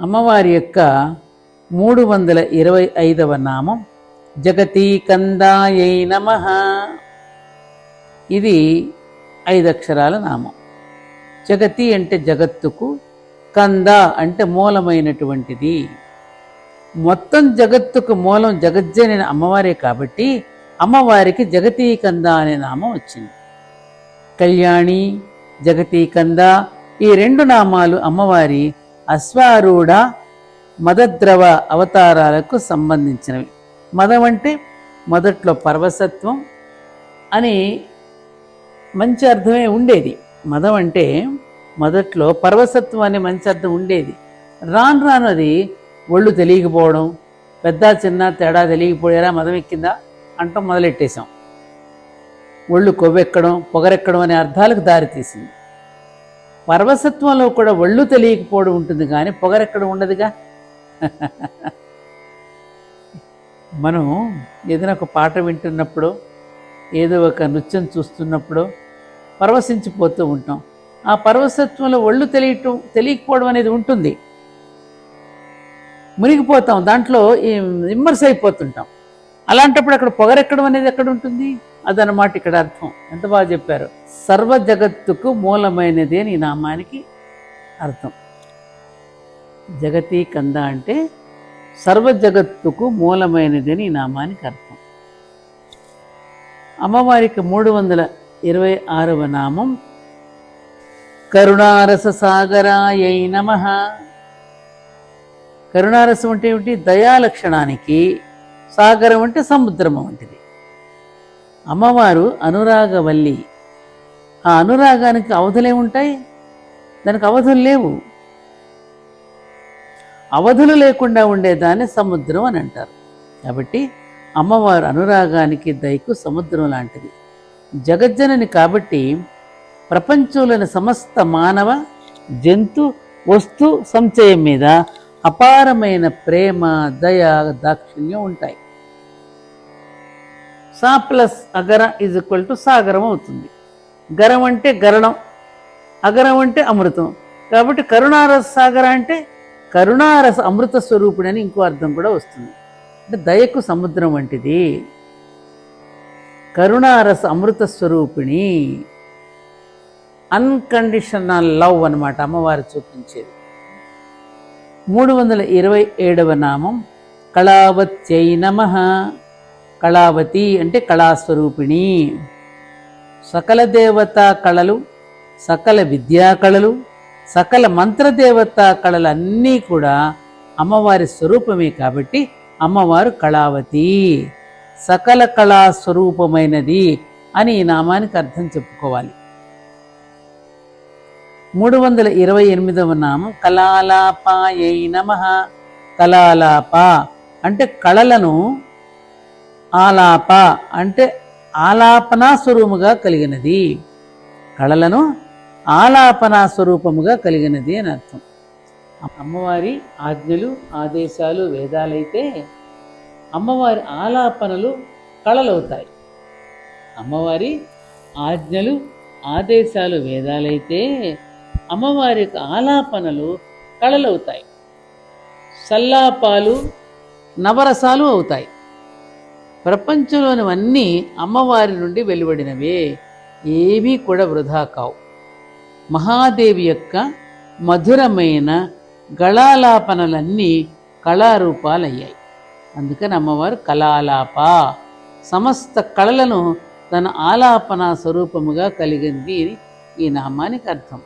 అమ్మవారి యొక్క మూడు వందల ఇరవై ఐదవ నామం జగతీకందాయై నమ. ఇది ఐదు అక్షరాల నామం. జగతి అంటే జగత్తుకు కంద అంటే మూలమైనటువంటిది. మొత్తం జగత్తుకు మూలం జగజ్జనైన అమ్మవారే కాబట్టి అమ్మవారికి జగతీకంద అనే నామం వచ్చింది. కళ్యాణి జగతీకంద ఈ రెండు నామాలు అమ్మవారి అశ్వారూఢ మదద్రవ అవతారాలకు సంబంధించినవి. మదం అంటే మొదట్లో పర్వసత్వం అని మంచి అర్థమే ఉండేది. మదం అంటే మొదట్లో పర్వసత్వం అనే మంచి అర్థం ఉండేది. రాను రాను అది ఒళ్ళు తెలియకపోవడం పెద్ద చిన్న తేడా తెలియకపోయారా మదం ఎక్కిందా? అంటాం మొదలెట్టేశాం. ఒళ్ళు కొవ్వెక్కడం పొగరెక్కడం అనే అర్థాలకు దారితీసింది. పర్వసత్వంలో కూడా ఒళ్ళు తెలియకపోవడం ఉంటుంది కానీ పొగరెక్కడ ఉండదుగా? మనం ఏదైనా ఒక పాట వింటున్నప్పుడు ఏదో ఒక నృత్యం చూస్తున్నప్పుడు పరవశించిపోతూ ఉంటాం. ఆ పరవశత్వంలో ఒళ్ళు తెలియటం తెలియకపోవడం అనేది ఉంటుంది. మునిగిపోతాం. దాంట్లో ఇమ్మర్స్ అయిపోతుంటాం. అలాంటప్పుడు అక్కడ పొగరెక్కడం అనేది ఎక్కడ ఉంటుంది? అదనమాట ఇక్కడ అర్థం. ఎంత బాగా చెప్పారు? సర్వ జగత్తుకు మూలమైనది అని ఈ నామానికి అర్థం. జగతి కంద అంటే సర్వ జగత్తుకు మూలమైనది అని ఈ నామానికి అర్థం. అమ్మవారికి మూడు వందల ఇరవై ఆరవ నామం. కరుణారస సాగరాయై నమ. కరుణారసం అంటే ఏమిటి? దయాలక్షణానికి సాగరం అంటే సముద్రం వంటిది. అమ్మవారు అనురాగవల్లి. ఆ అనురాగానికి అవధులే ఉంటాయి? దానికి అవధులు లేవు. అవధులు లేకుండా ఉండేదాన్ని సముద్రం అని అంటారు. కాబట్టి అమ్మవారు అనురాగానికి దయకు సముద్రం లాంటిది. జగజ్జనని కాబట్టి ప్రపంచంలోని సమస్త మానవ జంతు వస్తు సంచయం మీద అపారమైన ప్రేమ దయ దాక్షిణ్యం ఉంటాయి. సా ప్లస్ అగర ఈజ్ ఈక్వల్ టు సాగరం అవుతుంది. గరం అంటే గరణం అగరం అంటే అమృతం. కాబట్టి కరుణారస సాగర అంటే కరుణారస అమృత స్వరూపుడు అని ఇంకో అర్థం కూడా వస్తుంది. అంటే దయకు సముద్రం వంటిది. కరుణారస అమృత స్వరూపిణి అన్కండిషనల్ లవ్ అనమాట అమ్మవారు చూపించేది. మూడు వందల ఇరవై ఏడవ నామం కళావత్యై నమ. కళావతి అంటే కళాస్వరూపిణి. సకల దేవతా కళలు సకల విద్యా కళలు సకల మంత్రదేవతా కళలన్నీ కూడా అమ్మవారి స్వరూపమే కాబట్టి అమ్మవారు కళావతి. సకల కళా స్వరూపమైనది అని ఈ నామానికి అర్థం చెప్పుకోవాలి. మూడు వందల ఇరవై ఎనిమిదవ నామం కళాలాపాయై నమ. కళాలాప అంటే కళలను ఆలాప అంటే ఆలాపనా స్వరూపముగా కలిగినది. కళలను ఆలాపనా స్వరూపముగా కలిగినది అని అర్థం. అమ్మవారి ఆజ్ఞలు ఆదేశాలు వేదాలైతే అమ్మవారి ఆలాపనలు కళలవుతాయి. అమ్మవారి ఆజ్ఞలు ఆదేశాలు వేదాలైతే అమ్మవారి యొక్క ఆలాపనలు కళలవుతాయి. సల్లాపాలు నవరసాలు అవుతాయి. ప్రపంచంలోనివన్నీ అమ్మవారి నుండి వెలువడినవే. ఏవీ కూడా వృధా కావు. మహాదేవి యొక్క మధురమైన గళాలాపనలన్నీ కళారూపాలయ్యాయి. అందుకని అమ్మవారు కళాలాప సమస్త కళలను తన ఆలాపన స్వరూపముగా కలిగింది. ఈ నామానికి అర్థం.